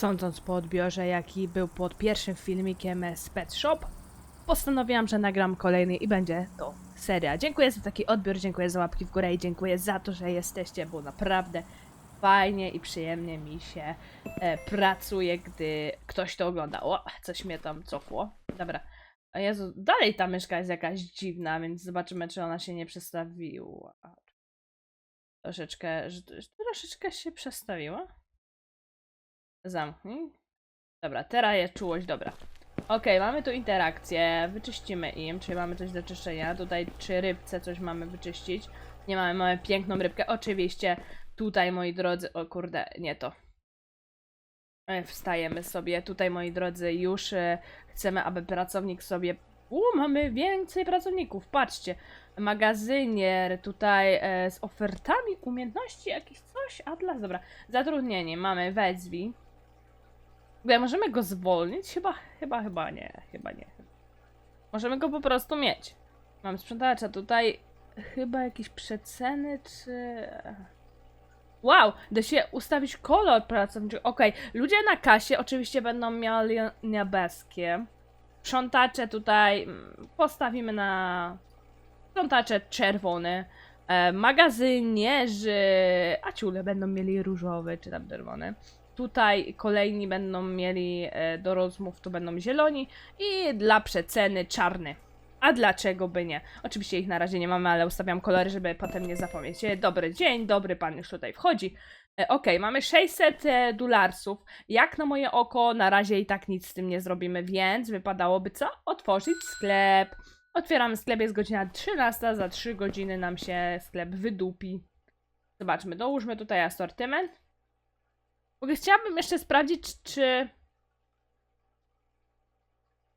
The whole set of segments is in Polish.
Sądząc po odbiorze, jaki był pod pierwszym filmikiem z Pet Shop, postanowiłam, że nagram kolejny i będzie to seria. Dziękuję za taki odbiór, dziękuję za łapki w górę i dziękuję za to, że jesteście, bo naprawdę fajnie i przyjemnie mi się e, pracuje, gdy ktoś to ogląda. O, coś mnie tam cofło. Dobra. A Jezu, dalej ta myszka jest jakaś dziwna, więc zobaczymy, czy ona się nie przestawiła. Troszeczkę, troszeczkę się przestawiła. Zamknij. Dobra, teraz jest czułość, dobra. Okej, mamy tu interakcję, wyczyścimy im, czyli mamy coś do czyszczenia. Tutaj czy rybce coś mamy wyczyścić. Nie mamy, mamy piękną rybkę. Oczywiście tutaj, moi drodzy, o kurde, nie to. E, Wstajemy sobie. Tutaj, moi drodzy, już e, chcemy, aby pracownik sobie... U, mamy więcej pracowników, patrzcie. Magazynier tutaj e, z ofertami umiejętności, jakieś coś, Atlas, dobra. Zatrudnienie, mamy wezwij. Ogóle możemy go zwolnić? Chyba, chyba, chyba nie, chyba nie. Możemy go po prostu mieć. Mam sprzątacza tutaj, chyba jakieś przeceny, czy... Wow, da się ustawić kolor pracowniczy. Okej, ludzie na kasie oczywiście będą mieli niebieskie. Sprzątacze tutaj mm, postawimy na sprzątacze czerwone. E, magazynierzy, a będą mieli różowy czy tam czerwony. Tutaj kolejni będą mieli e, do rozmów, to będą zieloni i dla przeceny czarny. A dlaczego by nie? Oczywiście ich na razie nie mamy, ale ustawiam kolory, żeby potem nie zapomnieć. E, Dobry dzień, dobry pan już tutaj wchodzi. E, Okej, mamy 600 e, dolarsów. Jak na moje oko, na razie i tak nic z tym nie zrobimy, więc wypadałoby co? Otworzyć sklep. Otwieramy sklep, jest godzina 13, za 3 godziny nam się sklep wydupi. Zobaczmy, dołóżmy tutaj asortyment. Ogóle chciałabym jeszcze sprawdzić, czy...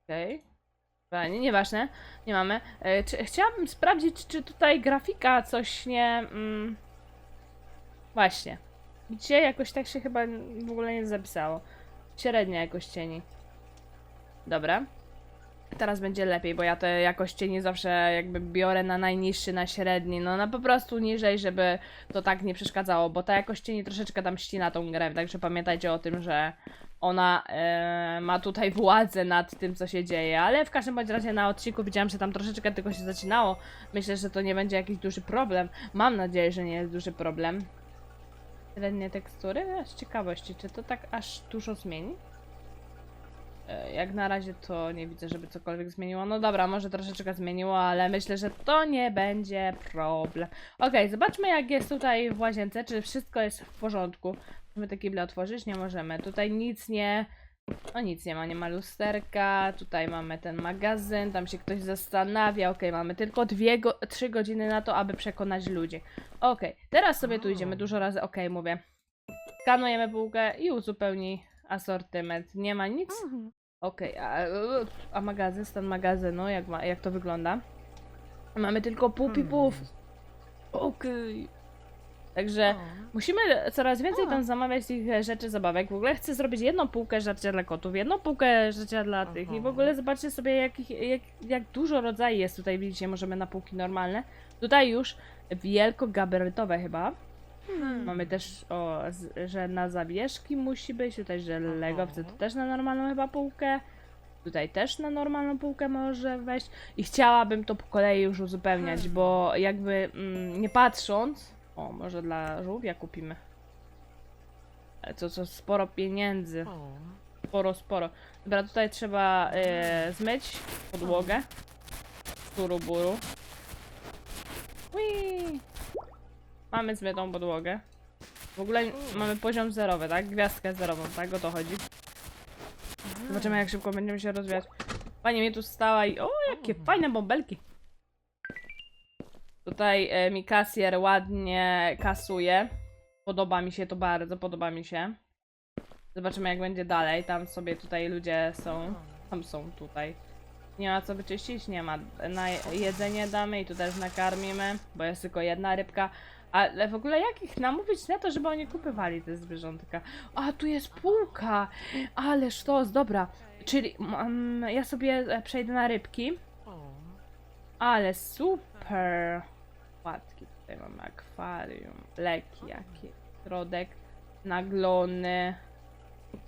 Okej. Okay. Nie, nieważne, nie mamy. E, czy, chciałabym sprawdzić, czy tutaj grafika coś nie... Mm... Właśnie. Gdzie jakoś tak się chyba w ogóle nie zapisało. Średnia jakoś cieni. Dobra. Teraz będzie lepiej, bo ja te jakość cieni zawsze jakby biorę na najniższy, na średni, no na po prostu niżej, żeby to tak nie przeszkadzało, bo ta jakość cieni troszeczkę tam ścina tą grę, także pamiętajcie o tym, że ona e, ma tutaj władzę nad tym, co się dzieje, ale w każdym bądź razie na odcinku widziałam, że tam troszeczkę tylko się zacinało. Myślę, że to nie będzie jakiś duży problem. Mam nadzieję, że nie jest duży problem. Średnie tekstury? Z ciekawości, czy to tak aż dużo zmieni? E, Jak na razie to nie widzę, żeby cokolwiek zmieniło. No dobra, może troszeczkę zmieniło, ale myślę, że to nie będzie problem. Okej, zobaczmy jak jest tutaj w łazience, czy wszystko jest w porządku. Możemy te kible otworzyć? Nie możemy. Tutaj nic nie... No nic nie ma, nie ma lusterka, tutaj mamy ten magazyn, tam się ktoś zastanawia, okej, mamy tylko dwie go trzy godziny na to, aby przekonać ludzi. Okej, teraz sobie tu idziemy dużo razy, okej, mówię. Skanujemy półkę i uzupełnij asortyment. Nie ma nic? Okej, a, a magazyn, stan magazynu, jak, ma, jak to wygląda? Mamy tylko pół pipów. Okej. Także musimy coraz więcej tam zamawiać tych e, rzeczy, zabawek. W ogóle chcę zrobić jedną półkę żarcia dla kotów, jedną półkę żarcia dla tych i w ogóle zobaczcie sobie jak, jak, jak dużo rodzajów jest tutaj, widzicie, możemy na półki normalne. Tutaj już wielkogabarytowe chyba. Mamy też, o, z, że na zawieszki musi być, tutaj, że Lego to też na normalną chyba półkę. Tutaj też na normalną półkę może wejść. I chciałabym to po kolei już uzupełniać, bo jakby mm, nie patrząc... O, może dla żółwia kupimy. Ale to, to sporo pieniędzy. Sporo, sporo. Dobra, tutaj trzeba e, zmyć podłogę. Turu buru. Whee! Mamy zmytą podłogę. W ogóle mamy poziom zerowy, tak? Gwiazdkę zerową, tak? O to chodzi. Zobaczymy jak szybko będziemy się rozwijać. Pani mnie tu stała i... O, jakie fajne bąbelki. Tutaj e, mi kasjer ładnie kasuje. Podoba mi się to bardzo, podoba mi się. Zobaczymy jak będzie dalej. Tam sobie tutaj ludzie są. Tam są tutaj. Nie ma co wyczyścić? Nie ma. Na jedzenie damy i tu też nakarmimy, bo jest tylko jedna rybka. Ale w ogóle jak ich namówić na to, żeby oni kupywali te zwierzątka? A, tu jest półka! Ależ to, dobra. Czyli mm, ja sobie e, przejdę na rybki. Ale super! Płatki, tutaj mamy akwarium, leki jakie, środek, naglony.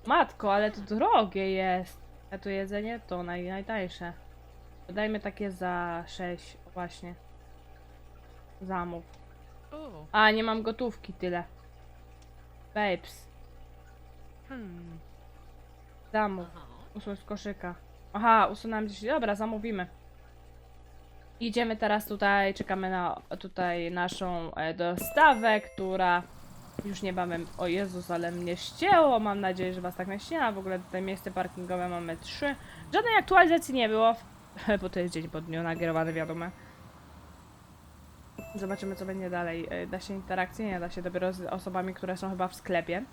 Matko, ale to drogie jest. A tu jedzenie to naj, najtańsze. Dajmy takie za 6 właśnie. Zamów. A, nie mam gotówki tyle. Babes. Hmm. Zamów. Usuń z koszyka. Aha, usunąłem gdzieś. Dobra, zamówimy. Idziemy teraz tutaj, czekamy na tutaj naszą e, dostawę, która już niebawem, o Jezus, ale mnie ścięło, mam nadzieję, że was tak nie ścięła, w ogóle tutaj miejsce parkingowe mamy trzy, żadnej aktualizacji nie było, bo to jest dzień po dniu nagrywany, wiadomo. Zobaczymy, co będzie dalej. E, Da się interakcje? Nie da się dopiero z osobami, które są chyba w sklepie.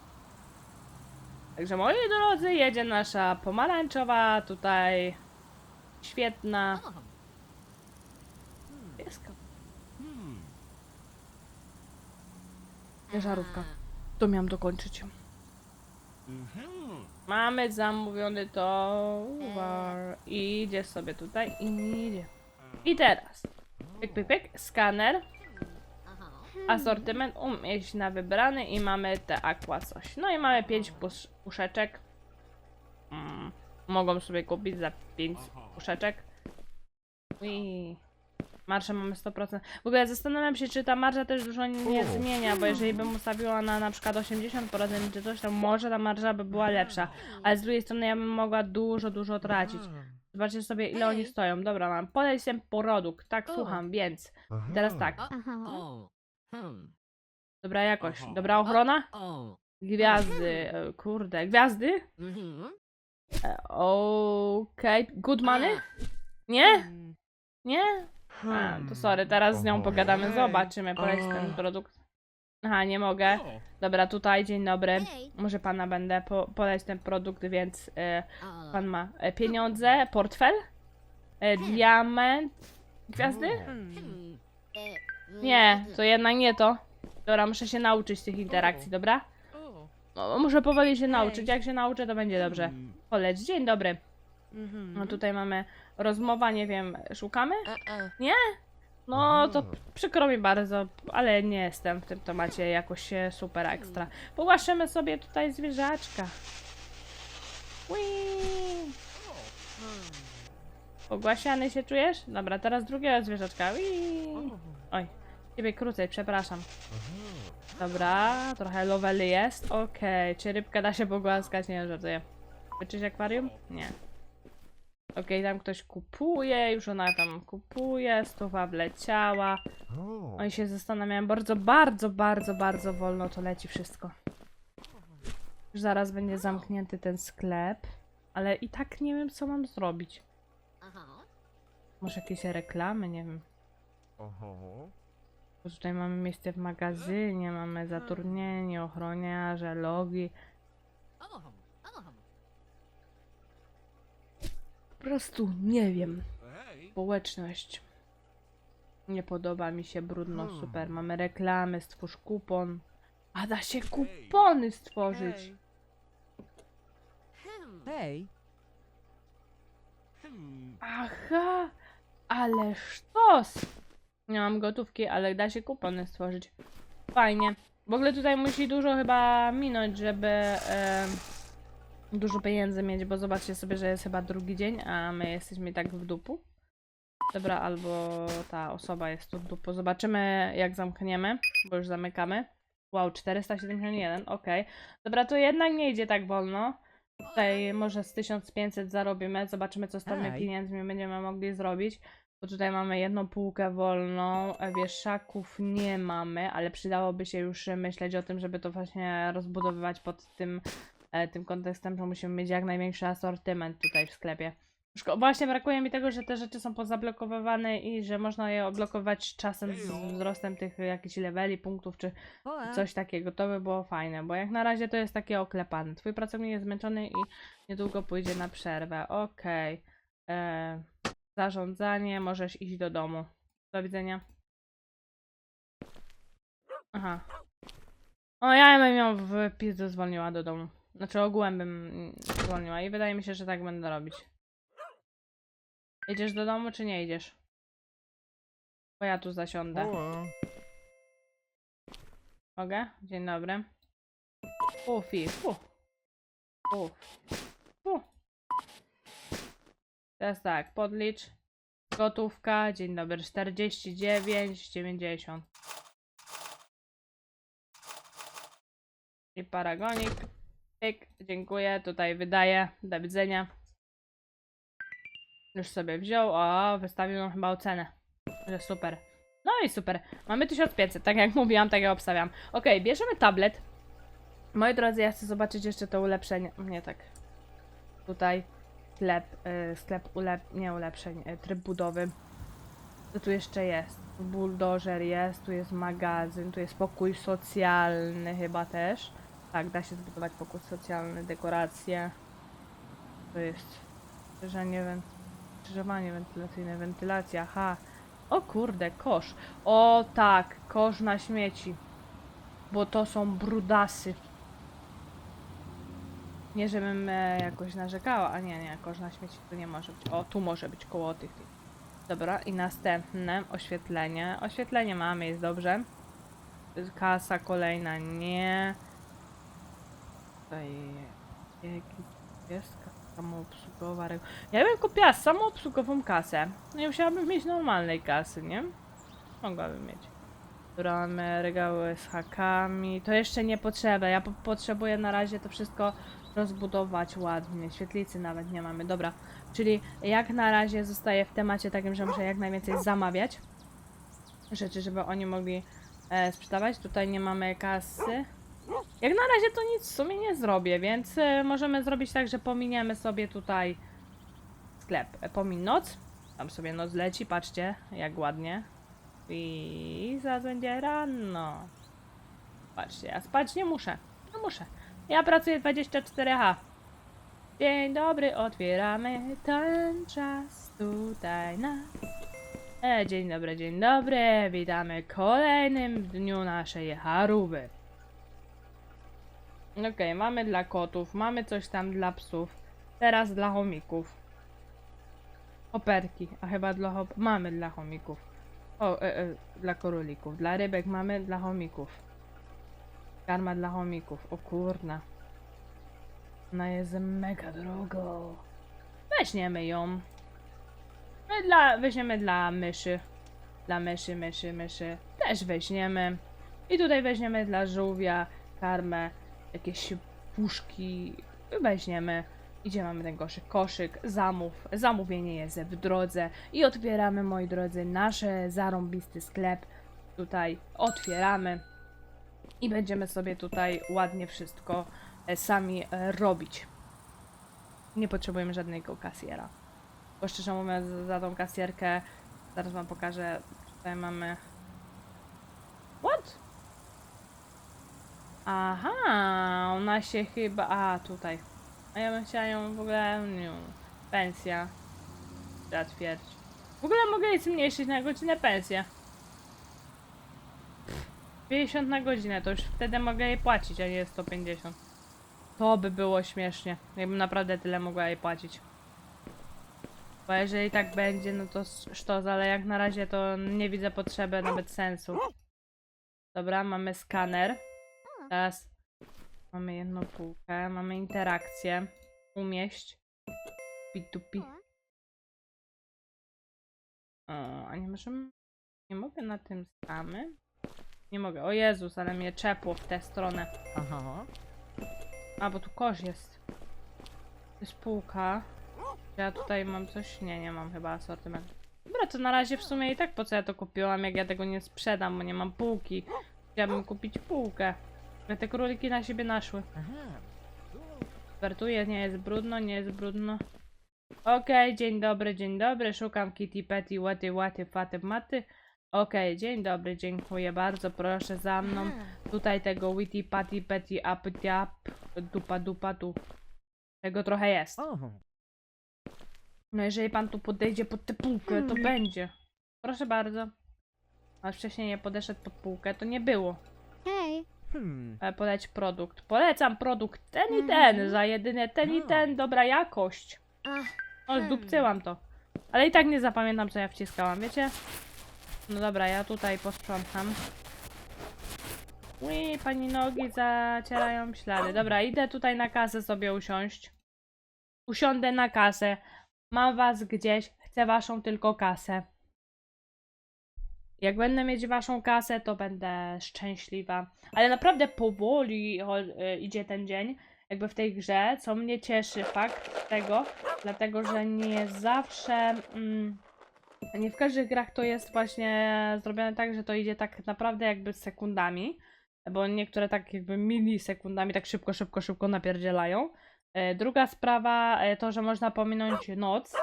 Także moi drodzy, jedzie nasza pomarańczowa, tutaj świetna pieska. Żarówka. To miałam dokończyć. Mamy zamówiony towar. Idzie sobie tutaj i idzie. I teraz. Pyk, pyk, pyk. Skaner. Asortyment umieść na wybrany i mamy te aqua coś. No i mamy 5 pusz puszeczek. Mm, mogą sobie kupić za 5 puszeczek. I marżę mamy 100%. W ogóle zastanawiam się, czy ta marża też dużo nie zmienia, bo jeżeli bym ustawiła na na przykład 80% czy coś, to może ta marża by była lepsza. Ale z drugiej strony ja bym mogła dużo, dużo tracić. Zobaczcie sobie ile oni stoją. Dobra, mam podejść ten produkt. Tak, O. słucham, więc teraz tak. Hmm. Dobra jakość, dobra ochrona? Gwiazdy, e, kurde, gwiazdy? Mhm. E, Okej, good money? Nie? Hmm. Nie? A, to sorry, teraz z nią pogadamy, zobaczymy, poleć ten produkt. Aha, nie mogę. Dobra, tutaj, dzień dobry. Może pana będę po, poleć ten produkt, więc e, pan ma e, pieniądze, portfel, e, diament, gwiazdy? Hmm. Nie, to jednak nie to. Dobra, muszę się nauczyć tych interakcji, dobra? Oh. No, muszę powoli się nauczyć, jak się nauczę, to będzie dobrze. Poleć, dzień dobry. Mhm. No tutaj mamy rozmowa, nie wiem, szukamy? Uh-uh. No to przykro mi bardzo, ale nie jestem w tym temacie jakoś super ekstra. Pogłaszczymy sobie tutaj zwierzaczka. Whee! Pogłasiany się czujesz? Dobra, teraz drugiego zwierzaczka. Whee! Oj, ciebie krócej, przepraszam. Dobra, trochę lowely jest. Okej, czy rybka da się pogłaskać? Nie, żartuję. Wyczyś akwarium? Nie. Okej, tam ktoś kupuje, już ona tam kupuje, stuwa wleciała. Oni się zastanawiają, bardzo, bardzo, bardzo, bardzo wolno to leci wszystko. Już zaraz będzie zamknięty ten sklep, ale i tak nie wiem, co mam zrobić. Może jakieś reklamy, nie wiem. Bo tutaj mamy miejsce w magazynie, mamy zatrudnienie, ochroniarze, logi. Po prostu nie wiem. Społeczność. Nie podoba mi się brudno, Hmm. super. Mamy reklamy, stwórz kupon. A da się kupony stworzyć. Hey. Hmm. Hej, Aha, ale sztos. Nie mam gotówki, ale da się kupony stworzyć. Fajnie. W ogóle tutaj musi dużo chyba minąć, żeby em, dużo pieniędzy mieć, bo zobaczcie sobie, że jest chyba drugi dzień, a my jesteśmy tak w dupu. Dobra, albo ta osoba jest tu w dupu. Zobaczymy jak zamkniemy, bo już zamykamy. Wow, 471, okej. Dobra, to jednak nie idzie tak wolno. Tutaj może z 1500 zarobimy, zobaczymy co z tymi pieniędzmi będziemy mogli zrobić. Bo tutaj mamy jedną półkę wolną, e, wieszaków nie mamy, ale przydałoby się już myśleć o tym, żeby to właśnie rozbudowywać pod tym, tym kontekstem, że musimy mieć jak największy asortyment tutaj w sklepie. Szko- Właśnie brakuje mi tego, że te rzeczy są pozablokowywane i że można je odblokować czasem z wzrostem tych jakichś leveli, punktów czy coś takiego. To by było fajne, bo jak na razie to jest takie oklepane. Twój pracownik jest zmęczony i niedługo pójdzie na przerwę. Okej. E, Zarządzanie, możesz iść do domu. Do widzenia. Aha. O, ja bym ją w pizdu zwolniła do domu. Znaczy ogółem bym zwolniła i wydaje mi się, że tak będę robić. Idziesz do domu, czy nie idziesz? Bo ja tu zasiądę. Mogę? Dzień dobry. Ufi, fu. U. U. Teraz tak, podlicz. Gotówka, dzień dobry, 49, 90. I paragonik. Pyk, dziękuję, tutaj wydaję, do widzenia. Już sobie wziął, o, wystawił nam chyba ocenę. Że super. No i super. Mamy 1500, tak jak mówiłam, tak jak obstawiam. Ok, bierzemy tablet. Moi drodzy, ja chcę zobaczyć jeszcze to ulepszenie. Nie tak. Tutaj sklep, y, sklep ulep, nie ulepszeń, y, tryb budowy. Co tu jeszcze jest? Buldożer jest, tu jest magazyn, tu jest pokój socjalny chyba też. Tak, da się zbudować pokój socjalny, dekoracje. To jest krzyżenie, went wentylacyjne, wentylacja, ha. O kurde, kosz. O tak, kosz na śmieci. Bo to są brudasy. Nie, żebym e, jakoś narzekała, a nie, nie, kosz na śmieci tu nie może być. O, tu może być koło tych. Dobra, i następne oświetlenie. Oświetlenie mamy, jest dobrze. Kasa kolejna, nie. Tutaj jakiś jest kasa samoobsługowa. reg- Ja bym kupiła samoobsługową kasę. Nie musiałabym mieć normalnej kasy, nie? Mogłabym mieć. Dobra, mamy regały z hakami. To jeszcze nie potrzeba. Ja po potrzebuję na razie to wszystko rozbudować ładnie. Świetlicy nawet nie mamy. Dobra, czyli jak na razie zostaję w temacie takim, że muszę jak najwięcej zamawiać rzeczy, żeby oni mogli e, sprzedawać. Tutaj nie mamy kasy. Jak na razie to nic w sumie nie zrobię, więc e, możemy zrobić tak, że pominiemy sobie tutaj sklep. E, Pomin noc. Tam sobie noc leci, patrzcie, jak ładnie. I zaraz będzie rano. Patrzcie, ja spać nie muszę. Nie muszę. Ja pracuję 24H. Dzień dobry, otwieramy ten czas tutaj na... E, dzień dobry, dzień dobry. Witamy w kolejnym dniu naszej charówy. Okej, mamy dla kotów, mamy coś tam dla psów. Teraz dla chomików. Operki, a chyba dla hop... Mamy dla chomików. O, e, e, dla królików. Dla rybek mamy dla chomików. Karma dla chomików. O kurna. Ona jest mega drogo. Weźmiemy ją. My dla, weźmiemy dla myszy. Dla myszy, myszy, myszy. Też weźmiemy. I tutaj weźmiemy dla żółwia karmę. Jakieś puszki. Weźmiemy. Idzie mamy ten koszyk. Koszyk, zamów. Zamówienie jest w drodze. I otwieramy, moi drodzy, nasz zarąbisty sklep. Tutaj otwieramy. I będziemy sobie tutaj ładnie wszystko e, sami e, robić. Nie potrzebujemy żadnego kasjera. Bo szczerze mówiąc, za tą kasjerkę zaraz wam pokażę. Tutaj mamy. Aha, ona się chyba. A, tutaj. A ja bym chciała ją w ogóle. Nie, pensja. Trzeba twierdzić. W ogóle mogę jej zmniejszyć na godzinę pensję. 50 na godzinę, to już wtedy mogę jej płacić, a nie 150. To by było śmiesznie, jakbym naprawdę tyle mogła jej płacić. Bo jeżeli tak będzie, no to sztos, ale jak na razie to nie widzę potrzeby, nawet sensu. Dobra, mamy skaner. Teraz mamy jedną półkę, mamy interakcję. Umieść. P2P. O, a nie możemy... Nie mogę na tym samym? Nie mogę. O Jezus, ale mnie czepło w tę stronę. Aha. A, bo tu kosz jest. To jest półka. Ja tutaj mam coś? Nie, nie mam chyba asortyment. Dobra, to na razie w sumie i tak po co ja to kupiłam, jak ja tego nie sprzedam, bo nie mam półki. Chciałabym kupić półkę. Ale te króliki na siebie naszły. Aha. Wertuję, nie jest brudno, nie jest brudno. Okej, dzień dobry, dzień dobry. Szukam Kitty Petty, Waty, Waty, Faty, Maty. Okej, dzień dobry, dziękuję bardzo. Proszę za mną. Tutaj tego Witty, Patty, Petty, Up, Up, Dupa, Dupa, tu. Tego trochę jest. No jeżeli pan tu podejdzie pod tę półkę, to będzie. Proszę bardzo. A wcześniej nie podeszedł pod półkę, to nie było. Hmm. Ale poleć produkt. Polecam produkt ten i ten, Mhm. za jedynie ten i A. ten, dobra jakość. ach, O, Hmm. zdupcyłam to. Ale i tak nie zapamiętam, co ja wciskałam, wiecie? No dobra, ja tutaj posprzątam. Ui, pani nogi zacierają ślady. Dobra, idę tutaj na kasę sobie usiąść. Usiądę na kasę. Mam was gdzieś, chcę waszą tylko kasę. Jak będę mieć waszą kasę, to będę szczęśliwa. Ale naprawdę powoli y, idzie ten dzień, jakby w tej grze, co mnie cieszy fakt tego, dlatego że nie zawsze, mm, nie w każdych grach to jest właśnie zrobione tak, że to idzie tak naprawdę jakby sekundami, bo niektóre tak jakby milisekundami tak szybko, szybko, szybko napierdzielają. E, Druga sprawa e, to, że można pominąć noc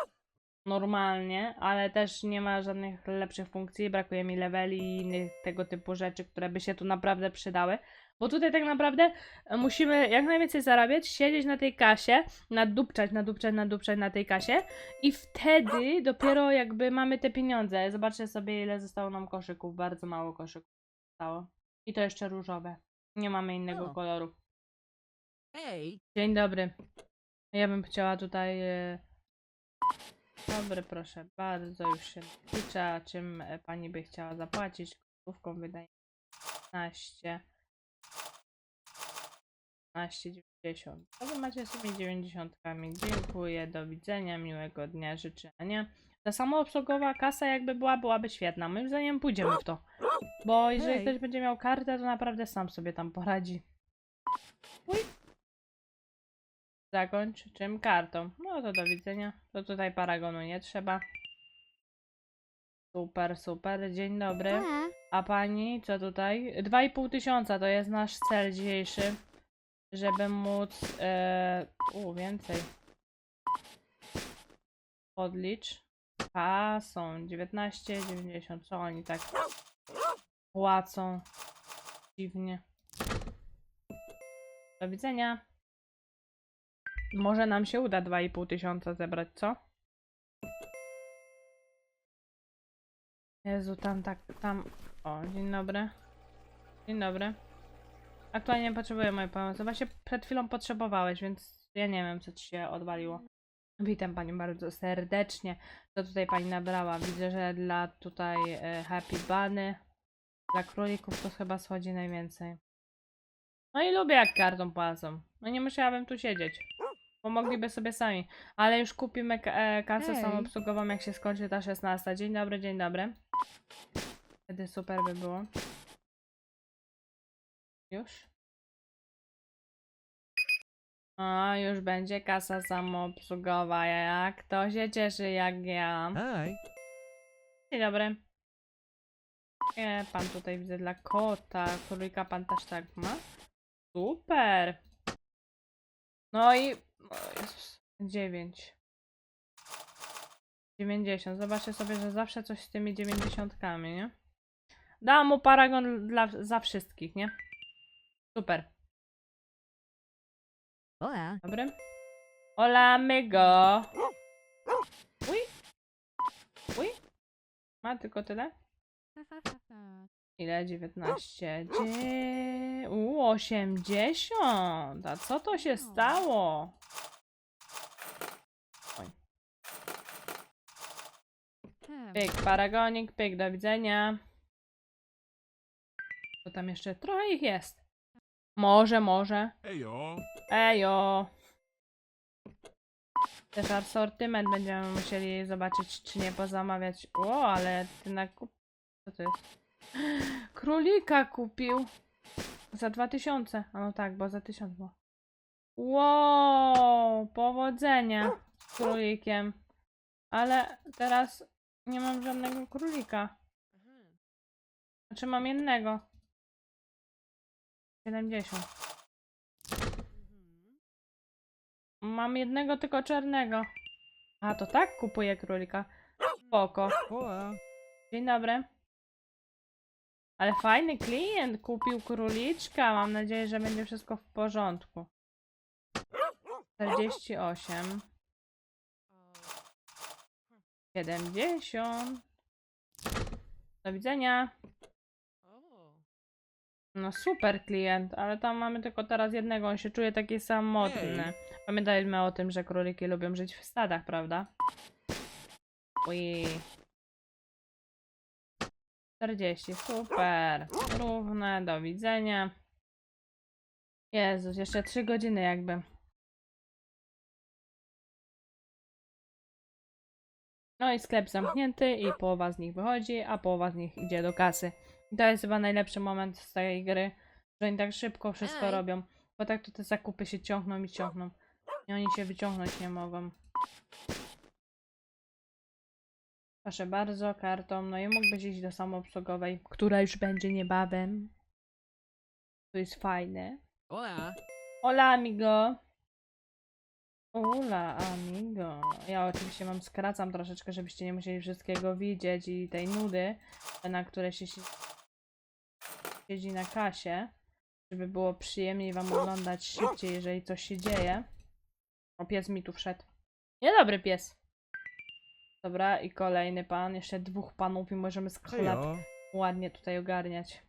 normalnie, ale też nie ma żadnych lepszych funkcji, brakuje mi leveli i innych tego typu rzeczy, które by się tu naprawdę przydały. Bo tutaj tak naprawdę e, musimy jak najwięcej zarabiać, siedzieć na tej kasie, nadupczać, nadupczać, nadupczać na tej kasie i wtedy dopiero jakby mamy te pieniądze. Zobaczcie sobie ile zostało nam koszyków, bardzo mało koszyków zostało. I to jeszcze różowe. Nie mamy innego koloru. Hey. Dzień dobry. Ja bym chciała tutaj. Dobry, proszę bardzo, już się liczę. Czym e, pani by chciała zapłacić? Gotówką wydaje 15. 15,90. To wy macie sobie 90. Dziękuję, do widzenia, miłego dnia życzę. Nie? Ta samoobsługowa kasa jakby była, byłaby świetna. Moim zdaniem pójdziemy w to. Bo jeżeli Hej. ktoś będzie miał kartę, to naprawdę sam sobie tam poradzi. Uj. Zakończ czym kartą. No to do widzenia. To tutaj paragonu nie trzeba. Super, super. Dzień dobry. A pani, co tutaj? 2,5 tysiąca to jest nasz cel dzisiejszy. Żeby móc. E, u, więcej. Podlicz. Kasą 19,90. Co oni tak płacą? Dziwnie. Do widzenia. Może nam się uda 2,5 tysiąca zebrać, co? Jezu, tam tak, tam. O, dzień dobry. Dzień dobry. Aktualnie potrzebuję mojej pomocy. Właśnie przed chwilą potrzebowałeś, więc ja nie wiem, co ci się odwaliło. Witam panią bardzo serdecznie. Co tutaj pani nabrała? Widzę, że dla tutaj e, Happy Bunny, dla królików to chyba schodzi najwięcej. No i lubię jak kartą płacą. No nie musiałabym tu siedzieć. Bo mogliby sobie sami. Ale już kupimy e, kasę Hej. samoobsługową, jak się skończy ta 16. Dzień dobry, dzień dobry. Wtedy super by było. Już? O, już będzie kasa samoobsługowa. Jak to się cieszy, jak ja. Hi. Dzień dobry. Nie, pan tutaj widzę dla kota. Królika pan też tak ma? Super. No i... O Jezus. 9. 90. Zobaczę sobie, że zawsze coś z tymi 90, nie? Dałam mu paragon dla, za wszystkich, nie? Super. Hola. Dobry. Hola, amigo. Uj. Uj. Ma tylko tyle? Ile? 19. Dzie... U, 80. A co to się stało? Pyk, paragonik, pyk, do widzenia. To tam jeszcze trochę ich jest. Może, może. Hejo. Ejo. Też asortyment będziemy musieli zobaczyć, czy nie pozamawiać. O, ale ty nakup... Co to jest? Królika kupił. Za 2000. A no tak, bo za 1000 było. Wow, powodzenia z królikiem. Ale teraz nie mam żadnego królika. Znaczy mam jednego. 70. Mam jednego tylko czarnego. A to tak kupuję królika. Spoko. Dzień dobry. Ale fajny klient kupił króliczka. Mam nadzieję, że będzie wszystko w porządku. 48. 70. Do widzenia. No super klient, ale tam mamy tylko teraz jednego, on się czuje taki samotny. Pamiętajmy o tym, że króliki lubią żyć w stadach, prawda? Ui. 40, super. Równe, do widzenia. Jezus, jeszcze 3 godziny jakby. No i sklep zamknięty i połowa z nich wychodzi, a połowa z nich idzie do kasy. I to jest chyba najlepszy moment z tej gry, że oni tak szybko wszystko Ej. robią. Bo tak to te zakupy się ciągną i ciągną. I oni się wyciągnąć nie mogą. Proszę bardzo, kartą. No i mógłbyś iść do samoobsługowej, która już będzie niebawem. To jest fajne. Hola. Hola, amigo. Hola, amigo. Ja oczywiście mam skracam troszeczkę, żebyście nie musieli wszystkiego widzieć i tej nudy, na które się si- siedzi na kasie, żeby było przyjemniej wam oglądać szybciej, jeżeli coś się dzieje. O, pies mi tu wszedł. Niedobry pies. Dobra, i kolejny pan. Jeszcze dwóch panów i możemy sklep Hejo. ładnie tutaj ogarniać.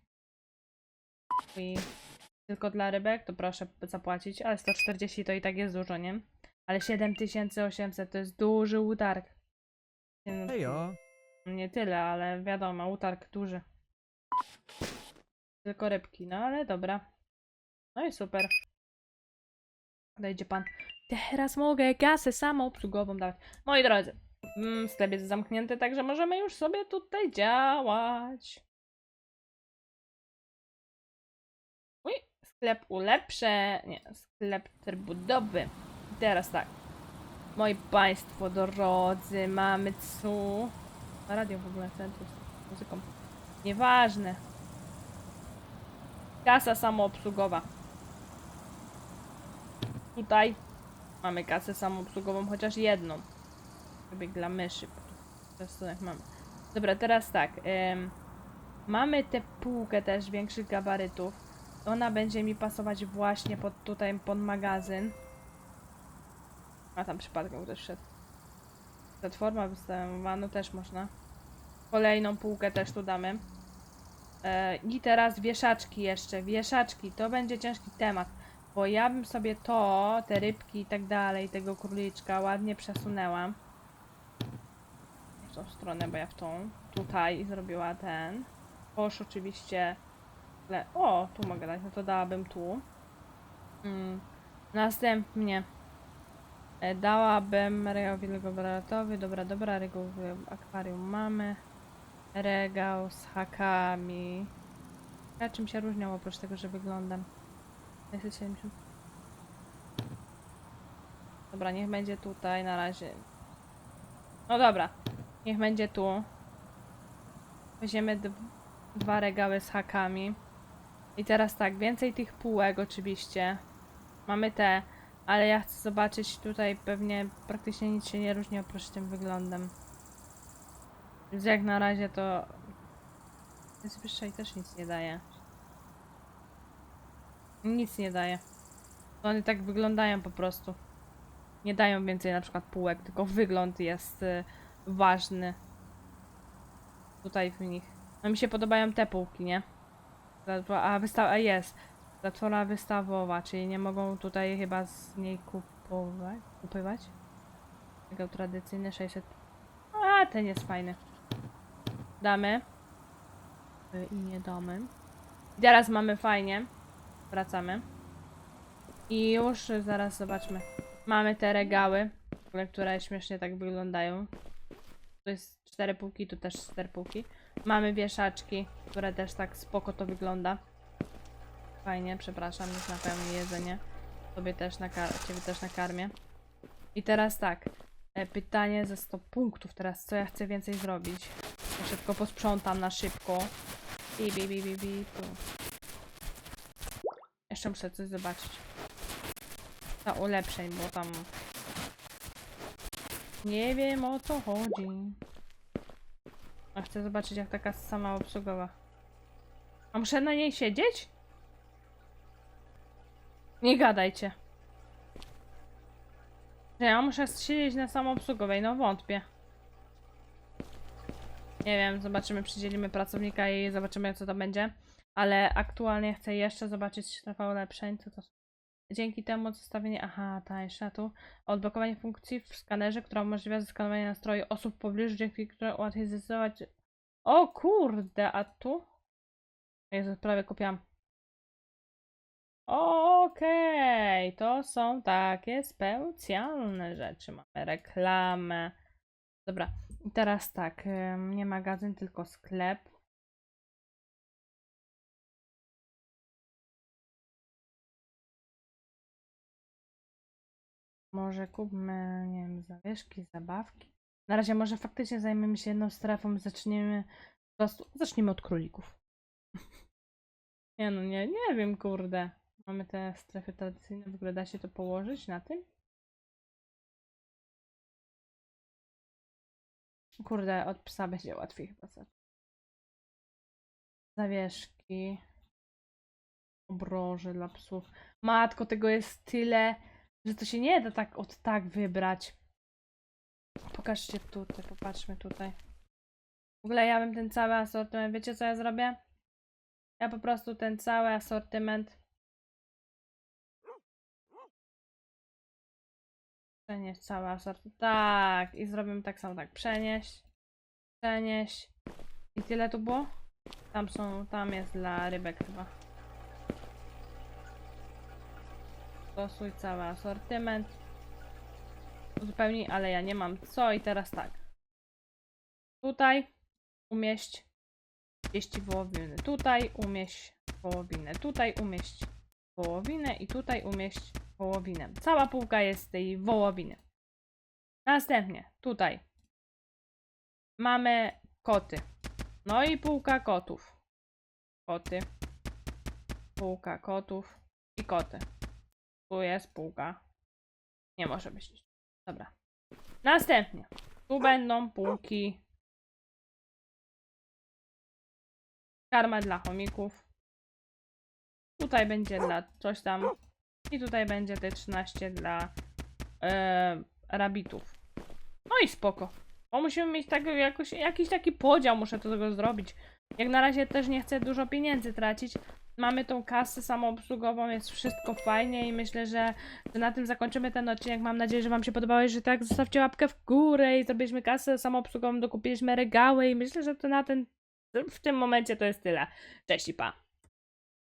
I tylko dla rybek to proszę zapłacić, ale 140 to i tak jest dużo, nie? Ale 7800 to jest duży utarg. Nie, no, Hejo. nie tyle, ale wiadomo, utarg duży. Tylko rybki, no ale dobra. No i super. Dojdzie pan. Teraz mogę kasę samoobsługową dawać. Moi drodzy, mm, sklep jest zamknięty, także możemy już sobie tutaj działać. Uj, sklep ulepszę. Nie, sklep trybudowy. I teraz tak. Moi państwo drodzy, mamy? Na radio w ogóle centrum z muzyką. Nieważne. Kasa samoobsługowa. Tutaj mamy kasę samoobsługową, chociaż jedną. Wybieg dla myszy. Jak mamy. Dobra, teraz tak. em, mamy tę półkę też większych gabarytów. Ona będzie mi pasować właśnie pod tutaj pod magazyn. A tam przypadkiem ktoś wszedł. Platforma wystawowa, no też można. Kolejną półkę też tu damy. E, I teraz wieszaczki jeszcze. Wieszaczki, to będzie ciężki temat. Bo ja bym sobie to, te rybki i tak dalej, tego króliczka ładnie przesunęła. W tą stronę, bo ja w tą. Tutaj zrobiła ten. Kosz oczywiście. O, tu mogę dać, no to dałabym tu. Mm. Następnie dałabym regał wielkowarotowy. Dobra, dobra, regał w akwarium mamy. Regał z hakami. Ja czym się różnią oprócz tego, że wyglądam? 670. Dobra, niech będzie tutaj na razie. No dobra, niech będzie tu. Weźmiemy dwa regały z hakami. I teraz tak, więcej tych półek oczywiście. Mamy te, ale ja chcę zobaczyć tutaj pewnie praktycznie nic się nie różni oprócz tym wyglądem. Więc jak na razie to... Jest wyższej też nic nie daje. Nic nie daje. One tak wyglądają po prostu. Nie dają więcej na przykład półek, tylko wygląd jest y, ważny. Tutaj w nich. No mi się podobają te półki, nie? A wystawa jest. Platforma wystawowa, czyli nie mogą tutaj chyba z niej kupować. Kupywać? Tego tradycyjny 600. A ten jest fajny. Damy. Y, I nie damy. I teraz mamy fajnie. Wracamy. I już y, zaraz zobaczmy. Mamy te regały, które śmiesznie tak wyglądają. Tu jest cztery półki, tu też cztery półki. Mamy wieszaczki, które też tak spoko to wygląda. Fajnie, przepraszam, już napełnię jedzenie. Tobie też ciebie też nakarmię. I teraz tak. E, pytanie ze 100 punktów teraz, co ja chcę więcej zrobić. Ja szybko posprzątam na szybko. Bi, bi, bi, bi, bi, tu. Jeszcze muszę coś zobaczyć. Na ulepszeń, bo tam... Nie wiem o co chodzi. A chcę zobaczyć jak taka sama obsługowa. A muszę na niej siedzieć? Nie gadajcie. Że ja muszę siedzieć na samoobsługowej, no wątpię. Nie wiem, zobaczymy, przydzielimy pracownika i zobaczymy co to będzie. Ale aktualnie chcę jeszcze zobaczyć strefę ulepszeń, co to. Dzięki temu zestawienie, aha, tańsza tu, odblokowanie funkcji w skanerze, która umożliwia zeskanowanie nastroju osób w pobliżu, dzięki której łatwiej zdecydować O kurde, a tu? Jezu, prawie kupiłam. Okej, to są takie specjalne rzeczy. Mamy reklamę. Dobra, i teraz tak, nie magazyn, tylko sklep. Może kupmy, nie wiem, zawieszki, zabawki. Na razie może faktycznie zajmiemy się jedną strefą zaczniemy po prostu, od królików. Nie no, nie, nie wiem, kurde. Mamy te strefy tradycyjne, w ogóle da się to położyć na tym? Kurde, od psa będzie łatwiej chyba. Zawieszki. Obroże dla psów. Matko, tego jest tyle, że to się nie da tak od tak wybrać. Pokażcie tutaj, popatrzmy tutaj. W ogóle ja bym ten cały asortyment, wiecie co ja zrobię? Ja po prostu ten cały asortyment Przenieść cały asortyment. Tak, i zrobimy tak samo, tak. Przenieść, przenieść. I tyle tu było? Tam są, tam jest dla rybek chyba. Stosuj cały asortyment. Uzupełnij, ale ja nie mam co i teraz tak. Tutaj umieść 30 wołowiny. Tutaj umieść wołowinę. Tutaj umieść wołowinę i tutaj umieść wołowinę. Cała półka jest z tej wołowiny. Następnie tutaj mamy koty. No i półka kotów. Koty. Półka kotów i koty. Tu jest półka. Nie może być. Dobra. Następnie. Tu będą półki. Karma dla chomików. Tutaj będzie dla coś tam. I tutaj będzie te 13 dla e, rabitów. No i spoko. Bo musimy mieć jakoś, jakiś taki podział, muszę tego zrobić. Jak na razie też nie chcę dużo pieniędzy tracić. Mamy tą kasę samoobsługową, jest wszystko fajnie i myślę, że, że na tym zakończymy ten odcinek. Mam nadzieję, że Wam się podobało. Jeżeli tak, zostawcie łapkę w górę i zrobiliśmy kasę samoobsługową, dokupiliśmy regały i myślę, że to na ten w tym momencie to jest tyle. Cześć i pa.